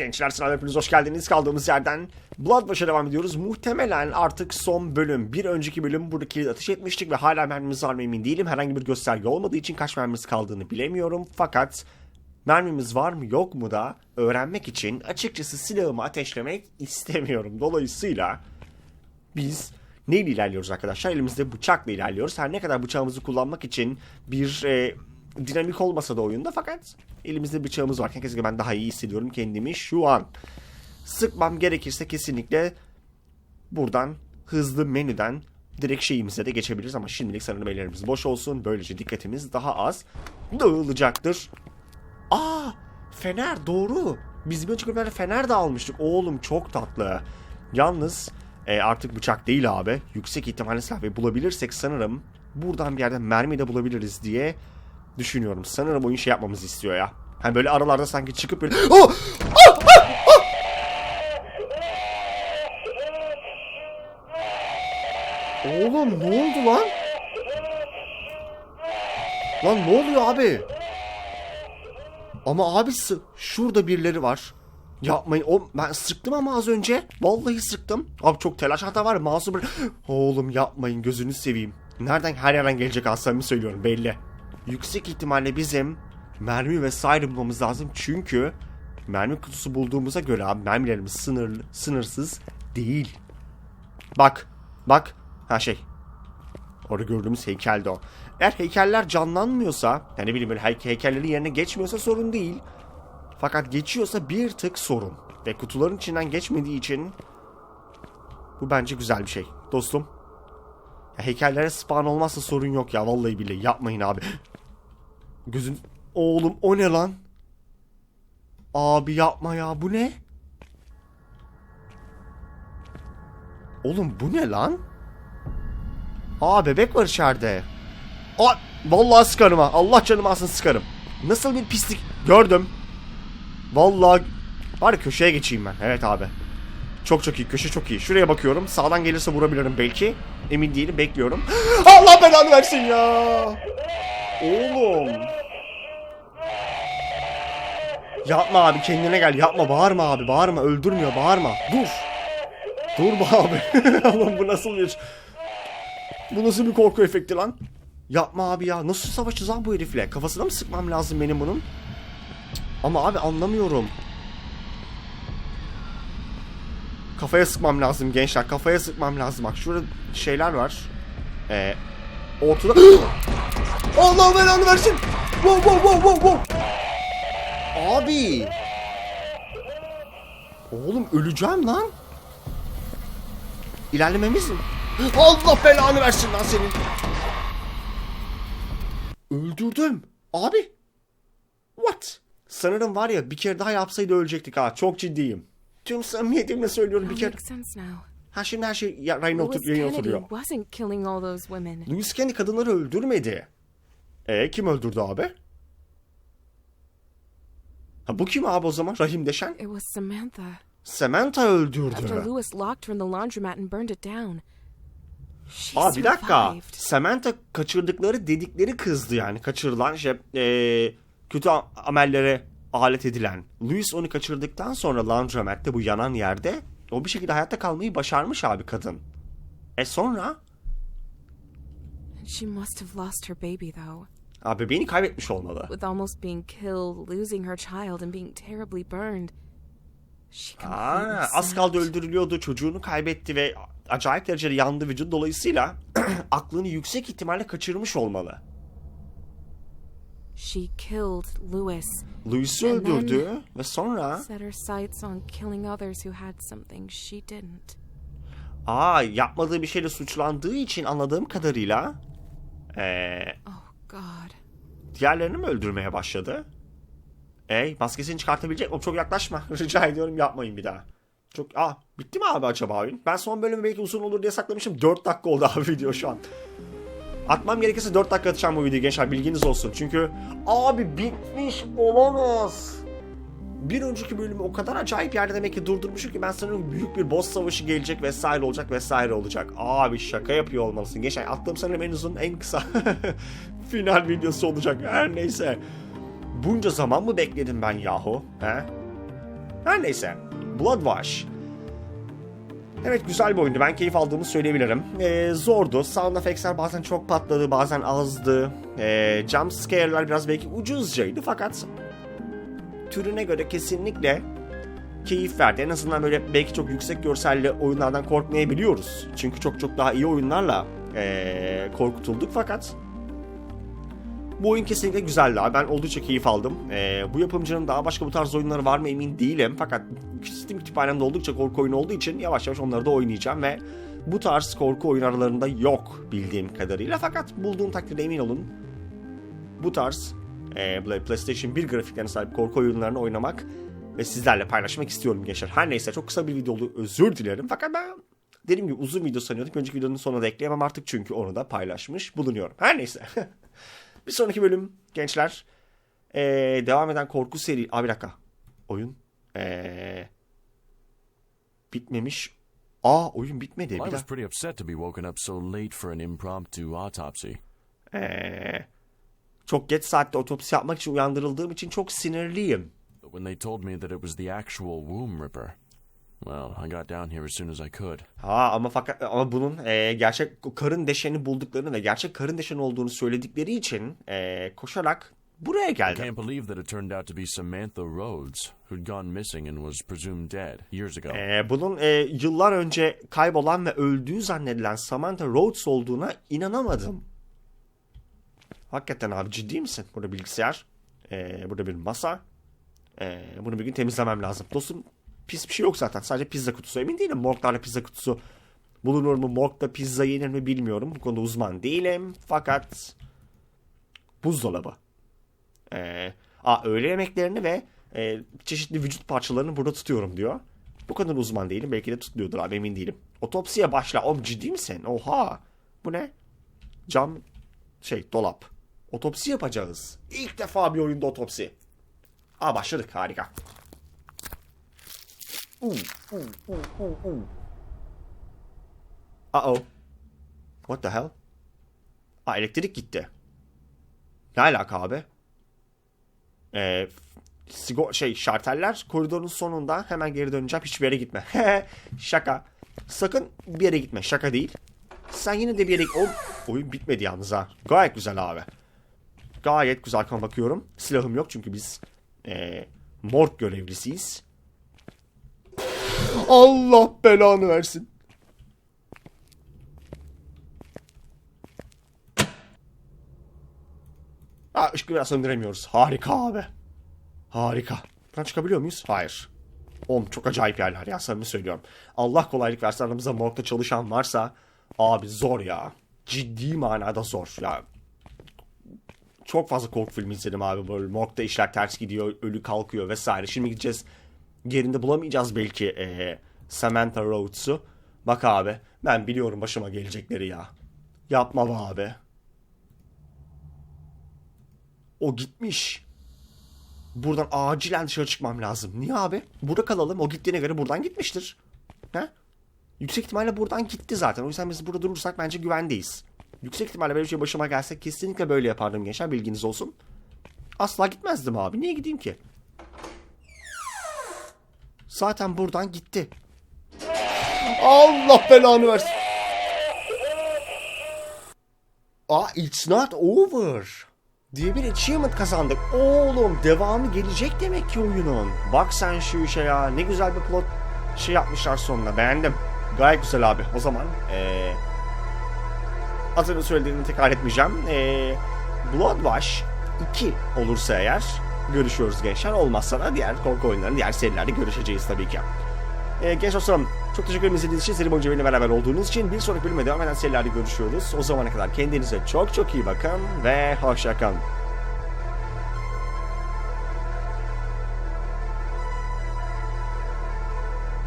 Gençler sınav hepiniz hoş geldiniz. Kaldığımız yerden Bloodbaş'a devam ediyoruz. Muhtemelen artık son bölüm. Bir önceki bölüm burada kilit atış etmiştik ve hala mermimiz var mı emin değilim. Herhangi bir gösterge olmadığı için kaç mermimiz kaldığını bilemiyorum. Fakat mermimiz var mı yok mu da öğrenmek için açıkçası silahımı ateşlemek istemiyorum. Dolayısıyla biz neyle ilerliyoruz arkadaşlar? Elimizde bıçakla ilerliyoruz. Her ne kadar bıçağımızı kullanmak için bir e, dinamik olmasa da oyunda fakat elimizde bıçağımız varken kesinlikle ben daha iyi hissediyorum kendimi şu an. Sıkmam gerekirse kesinlikle buradan hızlı menüden direkt şeyimize de geçebiliriz ama şimdilik sanırım ellerimiz boş olsun. Böylece dikkatimiz daha az dağılacaktır. Aa fener doğru. Biz bir önceki fener de almıştık. Oğlum çok tatlı. Yalnız e, artık bıçak değil abi. Yüksek ihtimalle silah ve bulabilirsek sanırım buradan bir yerden mermi de bulabiliriz diye düşünüyorum. Sanırım oyun şey yapmamızı istiyor ya. Hani böyle aralarda sanki çıkıp böyle... Oh! Ah! Ah! Ah! Oğlum ne oldu lan? Lan ne oluyor abi? Ama abisi şurada birileri var. Yapmayın. O, ben sıktım ama az önce. Vallahi sıktım. Abi çok telaş hata var. Masum. Oğlum yapmayın gözünü seveyim. Nereden her yerden gelecek aslında söylüyorum belli. Yüksek ihtimalle bizim mermi vesaire bulmamız lazım. Çünkü mermi kutusu bulduğumuza göre abi mermilerimiz sınırlı, sınırsız değil. Bak. Bak. Ha şey. Orada gördüğümüz heykelde o. Eğer heykeller canlanmıyorsa, yani bileyim böyle hey- heykellerin yerine geçmiyorsa sorun değil. Fakat geçiyorsa bir tık sorun. Ve kutuların içinden geçmediği için bu bence güzel bir şey. Dostum. Ya heykellere spawn olmazsa sorun yok ya vallahi billahi yapmayın abi. Gözün oğlum o ne lan? Abi yapma ya bu ne? Oğlum bu ne lan? Aa bebek var içeride. Aa vallahi sıkarım ha. Allah canımı alsın sıkarım. Nasıl bir pislik gördüm. Vallahi bari köşeye geçeyim ben. Evet abi. Çok çok iyi. Köşe çok iyi. Şuraya bakıyorum. Sağdan gelirse vurabilirim belki. Emin değilim. Bekliyorum. Allah belanı versin ya. Oğlum. Yapma abi kendine gel. Yapma bağırma abi. Bağırma. Öldürmüyor. Bağırma. Dur. Dur be abi. Allah'ım bu nasıl bir... Bu nasıl bir korku efekti lan? Yapma abi ya. Nasıl savaşacağız abi bu herifle? Kafasına mı sıkmam lazım benim bunun? Ama abi anlamıyorum. Kafaya sıkmam lazım gençler. Kafaya sıkmam lazım. Bak şurada şeyler var. Ee, ortada... Allah belanı versin. Wow wow wow wow wow. Abi. Oğlum öleceğim lan. İlerlememiz mi? Allah belanı versin lan senin. Öldürdüm. Abi. What? Sanırım var ya bir kere daha yapsaydı ölecektik ha. Çok ciddiyim. Tüm samimiyetimle söylüyorum bir kere. Ha şimdi her şey ya, Louis otur, yayına Kennedy oturuyor. Louis kendi kadınları öldürmedi. E kim öldürdü abi? Ha bu kim abi o zaman? Rahim Deşen? It was Samantha. Samantha After öldürdü. Louis locked her in the laundromat and burned it down. She Aa bir dakika. survived. Samantha kaçırdıkları dedikleri kızdı yani. Kaçırılan şey eee, kötü amellere alet edilen. Louis onu kaçırdıktan sonra laundromat'te bu yanan yerde o bir şekilde hayatta kalmayı başarmış abi kadın. E sonra? She must have lost her baby though. Abi bebeğini kaybetmiş olmalı. With almost being killed, losing her child, and being terribly burned. She Aa, az kaldı öldürülüyordu. Çocuğunu kaybetti ve acayip derecede yandı vücut. Dolayısıyla aklını yüksek ihtimalle kaçırmış olmalı. She killed Louis, Louis'i And öldürdü ve sonra... set her sights on killing others who had something she didn't. Aa yapmadığı bir şeyle suçlandığı için anladığım kadarıyla... Ee, Oh God. diğerlerini mi öldürmeye başladı? Ey maskesini çıkartabilecek mi? Çok yaklaşma. Rica ediyorum yapmayın bir daha. Çok Aa bitti mi abi acaba oyun? Ben son bölümü belki uzun olur diye saklamışım. 4 dakika oldu abi video şu an. Atmam gerekirse 4 dakika atacağım bu videoyu gençler bilginiz olsun. Çünkü abi bitmiş olamaz. Bir önceki bölümü o kadar acayip yerde demek ki durdurmuşum ki ben sanıyorum büyük bir boss savaşı gelecek vesaire olacak vesaire olacak. Abi şaka yapıyor olmalısın. Geçen attığım sanırım en uzun en kısa final videosu olacak. Her neyse. Bunca zaman mı bekledim ben yahu? He? Her neyse. Bloodwash. Evet güzel bir oyundu. Ben keyif aldığımı söyleyebilirim. Ee, zordu. Sound effects'ler bazen çok patladı, bazen azdı. Ee, jump scare'lar biraz belki ucuzcaydı fakat türüne göre kesinlikle keyif verdi. En azından böyle belki çok yüksek görselli oyunlardan korkmayabiliyoruz. Çünkü çok çok daha iyi oyunlarla ee, korkutulduk fakat bu oyun kesinlikle güzeldi abi. Ben oldukça keyif aldım. Ee, bu yapımcının daha başka bu tarz oyunları var mı emin değilim. Fakat Steam kütüphanemde oldukça korku oyunu olduğu için yavaş yavaş onları da oynayacağım ve bu tarz korku oyun aralarında yok bildiğim kadarıyla. Fakat bulduğum takdirde emin olun bu tarz e, PlayStation 1 grafiklerine sahip korku oyunlarını oynamak ve sizlerle paylaşmak istiyorum gençler. Her neyse çok kısa bir video oldu özür dilerim. Fakat ben dediğim gibi uzun video sanıyordum. Önceki videonun sonuna da ekleyemem artık çünkü onu da paylaşmış bulunuyorum. Her neyse. bir sonraki bölüm gençler e, devam eden korku seri... Abi bir dakika. Oyun e, bitmemiş. Aa oyun bitmedi. I Bir was dakika. pretty upset to be woken up so late for an impromptu autopsy. Ee, çok geç saatte otopsi yapmak için uyandırıldığım için çok sinirliyim. When they told me that it was the actual womb ripper, well, I got down here as soon as I could. Ha ama fakat ama bunun e, gerçek karın deşeni bulduklarını ve gerçek karın deşeni olduğunu söyledikleri için e, koşarak buraya I geldim. can't believe that it turned out to be Samantha Rhodes, who'd gone missing and was presumed dead years ago. E, bunun e, yıllar önce kaybolan ve öldüğü zannedilen Samantha Rhodes olduğuna inanamadım. Hakikaten abi ciddi misin? Burada bilgisayar, e, burada bir masa. E, bunu bir gün temizlemem lazım. Dostum pis bir şey yok zaten. Sadece pizza kutusu. Emin değilim morglarda pizza kutusu bulunur mu? Morgda pizza yenir mi bilmiyorum. Bu konuda uzman değilim. Fakat buzdolabı. E, a, öğle yemeklerini ve e, çeşitli vücut parçalarını burada tutuyorum diyor. Bu kadar uzman değilim. Belki de tutmuyordur abi emin değilim. Otopsiye başla. Oğlum ciddi misin? Oha. Bu ne? Cam şey dolap. Otopsi yapacağız. İlk defa bir oyunda otopsi. Aa başladık harika. Uh, uh, uh, uh. Uh-oh. What the hell? Aa elektrik gitti. Ne alaka abi? Ee, sigor şey şarteller koridorun sonunda hemen geri döneceğim hiçbir yere gitme. Şaka. Sakın bir yere gitme. Şaka değil. Sen yine de bir yere... O, oyun bitmedi yalnız ha. Gayet güzel abi. Gayet güzel kan bakıyorum. Silahım yok çünkü biz ee, morg görevlisiyiz. Allah belanı versin. Ha ışığı biraz söndüremiyoruz. Harika abi. Harika. Buradan çıkabiliyor muyuz? Hayır. Oğlum çok acayip yerler ya samimi söylüyorum. Allah kolaylık versin aramızda morgda çalışan varsa abi zor ya. Ciddi manada zor ya. Çok fazla korku filmi izledim abi böyle morgda işler ters gidiyor, ölü kalkıyor vesaire. Şimdi gideceğiz yerinde bulamayacağız belki eee, Samantha Rhodes'u. Bak abi ben biliyorum başıma gelecekleri ya. Yapma be abi. O gitmiş. Buradan acilen dışarı çıkmam lazım. Niye abi? Burada kalalım. O gittiğine göre buradan gitmiştir. He? Yüksek ihtimalle buradan gitti zaten. O yüzden biz burada durursak bence güvendeyiz. Yüksek ihtimalle böyle bir şey başıma gelse kesinlikle böyle yapardım gençler. Bilginiz olsun. Asla gitmezdim abi. Niye gideyim ki? Zaten buradan gitti. Allah belanı versin. Aa it's not over diye bir achievement kazandık. Oğlum devamı gelecek demek ki oyunun. Bak sen şu işe ya ne güzel bir plot şey yapmışlar sonuna beğendim. Gayet güzel abi. O zaman ee, az önce söylediğimi tekrar etmeyeceğim. Ee, Bloodwash 2 olursa eğer görüşüyoruz gençler. Olmazsa da diğer korku oyunlarının diğer serilerde görüşeceğiz tabii ki. Ee, genç dostlarım çok teşekkür ederim izlediğiniz için. Seri boyunca benimle beraber olduğunuz için. Bir sonraki bölüme devam eden serilerde görüşüyoruz. O zamana kadar kendinize çok çok iyi bakın ve hoşça kalın.